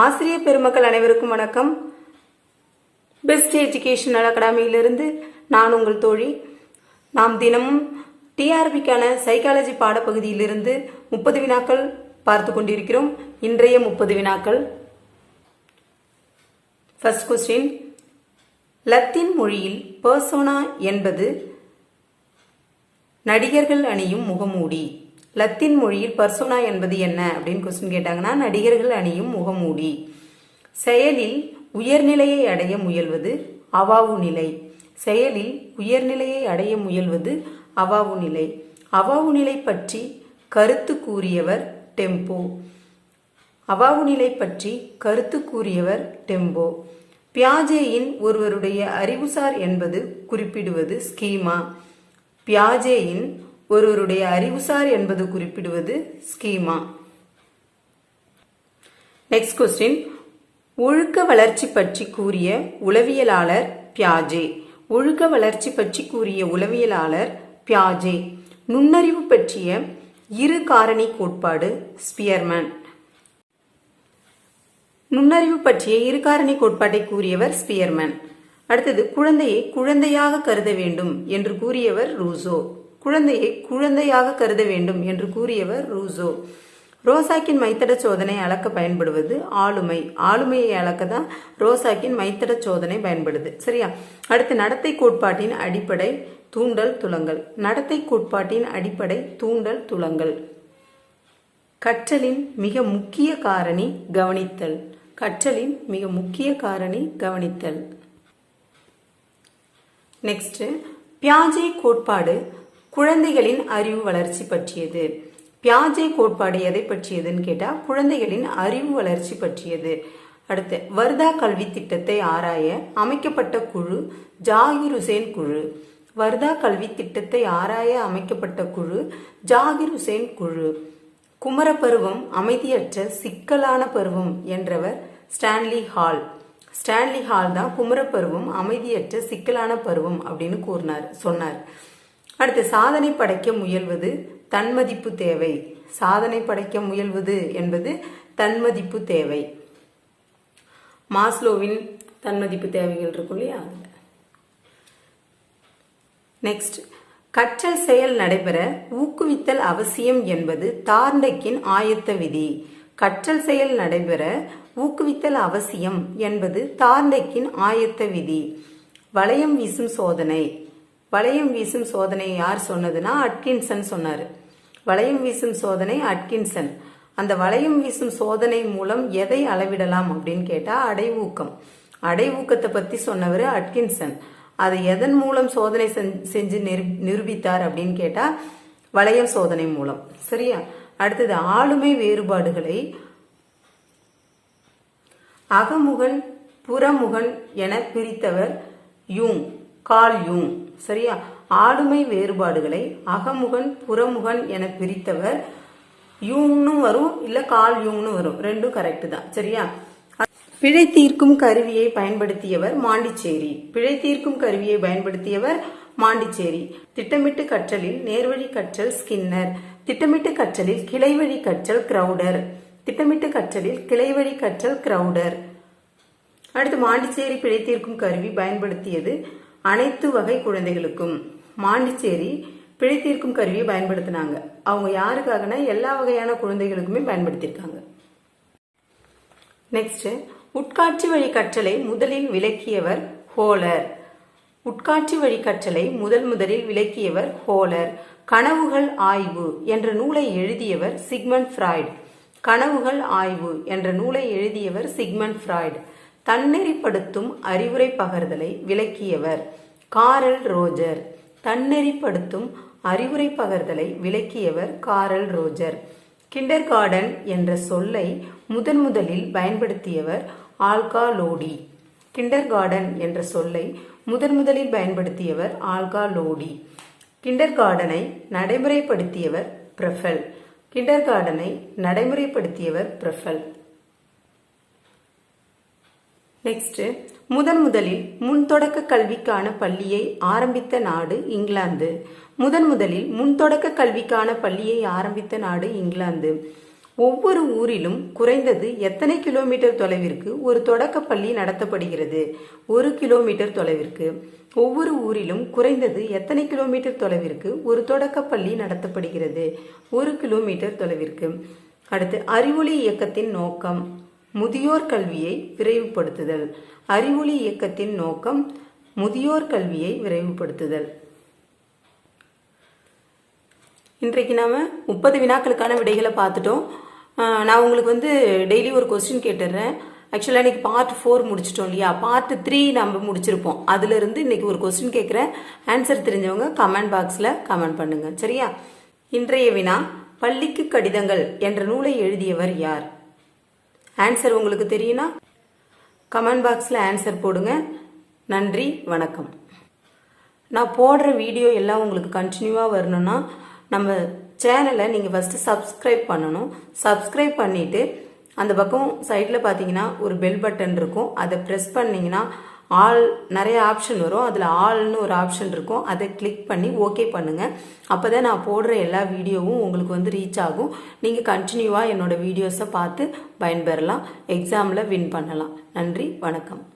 ஆசிரியர் பெருமக்கள் அனைவருக்கும் வணக்கம். பெஸ்ட் எஜுகேஷனல் அகாடமியிலிருந்து நான் உங்கள் தோழி. நாம் தினமும் டிஆர்பிக்கான சைக்காலஜி பாடப்பகுதியிலிருந்து முப்பது வினாக்கள் பார்த்து கொண்டிருக்கிறோம். இன்றைய முப்பது வினாக்கள். ஃபர்ஸ்ட் கொஸ்டின் லத்தீன் மொழியில் பர்சோனா என்பது நடிகர்கள் அணியும் முகமூடி. லத்தீன் மொழியில் பர்சோனா என்பது என்ன அப்படின்னு கொஸ்டின் கேட்டாங்கன்னா நடிகர்கள் அணியும் முகமூடி. செயலில் உயர்நிலையை அடைய முயல்வது அவாவு நிலை. செயலில் உயர்நிலையை அடைய முயல்வது அவாவு நிலை. அவாவு நிலை பற்றி கருத்து கூறியவர் டெம்போ. அவாவு நிலை பற்றி கருத்து கூறியவர் டெம்போ. பியாஜேயின் ஒருவருடைய அறிவுசார் என்பது குறிப்பிடுவது ஸ்கீமா. பியாஜேயின் ஒருவருடைய அறிவுசார் என்பது குறிப்பிடுவது ஸ்கீமா. நெக்ஸ்ட் கொஸ்டின் ஒழுக்க வளர்ச்சி பற்றி கூறிய உளவியலாளர் பியாஜே. ஒழுக்க வளர்ச்சி பற்றி கூறிய உளவியலாளர் பியாஜே. நுண்ணறிவு பற்றிய இரு காரணி கோட்பாடு ஸ்பியர்மேன். நுண்ணறிவு பற்றிய இரு காரணி கோட்பாட்டை கூறியவர் ஸ்பியர்மேன். அடுத்தது குழந்தையை குழந்தையாக கருத வேண்டும் என்று கூறியவர் ரூசோ. குழந்தையை குழந்தையாக கருத வேண்டும் என்று கூறியவர் ரூசோ. ரோசாக்கின் மைத்தட சோதனை அளக்க பயன்படுவது ஆளுமை. ஆளுமையை அளக்க தான் ரோசாக்கின் மைத்தட சோதனை பயன்படுது. சரியா? அடுத்து நடத்தை கோட்பாட்டின் அடிப்படை தூண்டல் துலங்கல். நடத்தை கோட்பாட்டின் அடிப்படை தூண்டல் துலங்கல். கற்றலின் மிக முக்கிய காரணி கவனித்தல். கற்றலின் மிக முக்கிய காரணி கவனித்தல். நெக்ஸ்ட் பியாஜே கோட்பாடு குழந்தைகளின் அறிவு வளர்ச்சி பற்றியது. பியாஜே கோட்பாடு எதை பற்றியதுன்னு கேட்டால் குழந்தைகளின் அறிவு வளர்ச்சி பற்றியது. அடுத்து வர்தா கல்வி திட்டத்தை ஆராய அமைக்கப்பட்ட குழு ஜாகிர் ஹுசேன் குழு. வர்தா கல்வி திட்டத்தை ஆராய அமைக்கப்பட்ட குழு ஜாகிர் ஹுசேன் குழு. குமரப்பருவம் அமைதியற்ற சிக்கலான பருவம் என்றவர் ஸ்டான்லி ஹால். ஸ்டான்லி ஹால் தான் குமரப்பருவம் அமைதியற்ற சிக்கலான பருவம் அப்படின்னு கூறினார் சொன்னார். அடுத்து சாதனை படைக்க முயல்வது தன்மதிப்பு தேவை. சாதனை படைக்க முயல்வது என்பது தன்மதிப்பு தேவை. மாஸ்லோவின் தன்மதிப்பு தேவைகள் இருக்கும் இல்லையா? நெக்ஸ்ட் கற்றல் செயல் நடைபெற ஊக்குவித்தல் அவசியம் என்பது தார்ண்டக்கின் ஆயத்த விதி. கற்றல் செயல் நடைபெற ஊக்குவித்தல் அவசியம் என்பது தார்ண்டக்கின் ஆயத்த விதி. வளையம் வீசும் சோதனை. வளையம் வீசும் சோதனை யார் சொன்னதுன்னா அட்கின்சன் சொன்னார். வளையம் வீசும் சோதனை அட்கின்சன். அந்த வளையம் வீசும் சோதனை மூலம் எதை அளவிடலாம் அப்படின்னு கேட்டால் அடைவூக்கம். அடைவூக்கத்தை பற்றி சொன்னவர் அட்கின்சன். அதை எதன் மூலம் சோதனை செஞ்சு நிரூபித்தார் அப்படின்னு கேட்டால் வளையம் சோதனை மூலம். சரியா? அடுத்தது ஆளுமை வேறுபாடுகளை அகமுகன் புறமுகன் என பிரித்தவர் யூங். கால் யூங் சரியா? ஆளுமை வேறுபாடுகளை அகமுகன் புறமுகன் என பிரித்தவர். யூங்னு வரும் இல்ல கால் யூங்னு வரும். ரெண்டும் கரெக்ட் தான். சரியா? பிழை தீர்க்கும் கருவியை பயன்படுத்தியவர் மாண்டிச்சேரி. பிழை தீர்க்கும் கருவியை பயன்படுத்தியவர் மாண்டிச்சேரி. திட்டமிட்டு கற்றலில் நேர்வழி கற்றல் ஸ்கின்னர். திட்டமிட்டு கற்றலில் கிளைவழி கற்றல் கிரௌடர். திட்டமிட்டு கற்றலில் கிளைவழி கற்றல் கிரௌடர். அடுத்து மாண்டிச்சேரி பிழை தீர்க்கும் கருவி பயன்படுத்தியது அனைத்து வகை குழந்தைகளுக்கும் மாண்டிச்சேரி பிழை தீர்க்கும் கருவியை பயன்படுத்தினாங்க. அவங்க யாருக்காகனா எல்லா வகையான குழந்தைகளுக்குமே பயன்படுத்தியிருக்காங்க. நெக்ஸ்ட் உட்காட்சி வழி கற்றலை முதலில் விளக்கியவர் ஹோலர். உட்காட்சி வழி கற்றலை முதல் முதலில் விளக்கியவர் ஹோலர். கனவுகள் ஆய்வு என்ற நூலை எழுதியவர் சிக்மண்ட் ஃப்ராய்டு. கனவுகள் ஆய்வு என்ற நூலை எழுதியவர் சிக்மண்ட் ஃப்ராய்டு. தன்னெறிப்படுத்தும் அறிவுரை பகர்தலை விளக்கியவர். Carl Roger. தன்னெறிப்படுத்தும் அறிவுரை பகர்தலை விளக்கியவர் காரல் ரோஜர். கிண்டர் கார்டன் என்ற சொல்லை முதன் முதலில் பயன்படுத்தியவர் ஆல்கா லோடி கிண்டர் கார்டன் என்ற சொல்லை முதன் முதலில் பயன்படுத்தியவர் ஆல்கா லோடி கிண்டர் கார்டனை நடைமுறைப்படுத்தியவர் பிரஃபல். கிண்டர் கார்டனை நடைமுறைப்படுத்தியவர் பிரஃபல். நெக்ஸ்ட் முதன் முதலில் முன்தொடக்க கல்விக்கான பள்ளியை ஆரம்பித்த நாடு இங்கிலாந்து. முதன் முதலில் முன்தொடக்க கல்விக்கான பள்ளியை ஆரம்பித்த நாடு இங்கிலாந்து. ஒவ்வொரு ஊரிலும் குறைந்தது எத்தனை கிலோமீட்டர் தொலைவிற்கு ஒரு தொடக்கப்பள்ளி நடத்தப்படுகிறது? ஒரு கிலோமீட்டர் தொலைவிற்கு. ஒவ்வொரு ஊரிலும் குறைந்தது எத்தனை கிலோமீட்டர் தொலைவிற்கு ஒரு தொடக்கப்பள்ளி நடத்தப்படுகிறது? ஒரு கிலோமீட்டர் தொலைவிற்கு. அடுத்து அறிவொளி இயக்கத்தின் நோக்கம். முதியோர் கல்வியை விரைவுபடுத்துதல். அறிவொளி இயக்கத்தின் நோக்கம் முதியோர் கல்வியை விரைவுபடுத்துதல். இன்றைக்கு நாம் முப்பது வினாக்களுக்கான விடைகளை பார்த்துட்டோம். நான் உங்களுக்கு வந்து டெய்லி ஒரு கொஸ்டின் கேட்டுடுறேன். ஆக்சுவலாக இன்னைக்கு பார்ட் ஃபோர் முடிச்சிட்டோம் இல்லையா? பார்ட் த்ரீ நம்ம முடிச்சிருப்போம். அதுலேருந்து இன்னைக்கு ஒரு கொஸ்டின் கேட்குறேன் ஆன்சர் தெரிஞ்சவங்க கமெண்ட் பாக்ஸில் கமெண்ட் பண்ணுங்கள் சரியா? இன்றைய வினா பள்ளிக்கு கடிதங்கள் என்ற நூலை எழுதியவர் யார்? ஆன்சர் உங்களுக்கு தெரியும்னா கமெண்ட் பாக்ஸில் ஆன்சர் போடுங்க. நன்றி வணக்கம். நான் போடுற வீடியோ எல்லாம் உங்களுக்கு கண்டினியூவாக வரணும்னா நம்ம சேனலை நீங்கள் ஃபஸ்ட்டு சப்ஸ்கிரைப் பண்ணணும். சப்ஸ்கிரைப் பண்ணிவிட்டு அந்த பக்கம் சைடில் பார்த்தீங்கன்னா ஒரு பெல் பட்டன் இருக்கும். அதை ப்ரெஸ் பண்ணிங்கன்னா ஆல் நிறைய ஆப்ஷன் வரும். அதில் ஆல்னு ஒரு ஆப்ஷன் இருக்கும். அதை கிளிக் பண்ணி ஓகே பண்ணுங்கள் அப்போ தான் நான் போடுற எல்லா வீடியோவும் உங்களுக்கு வந்து ரீச் ஆகும். நீங்கள் கண்டினியூவாக என்னோடய வீடியோஸை பார்த்து பயன்பெறலாம். எக்ஸாமில் வின் பண்ணலாம். நன்றி. வணக்கம்.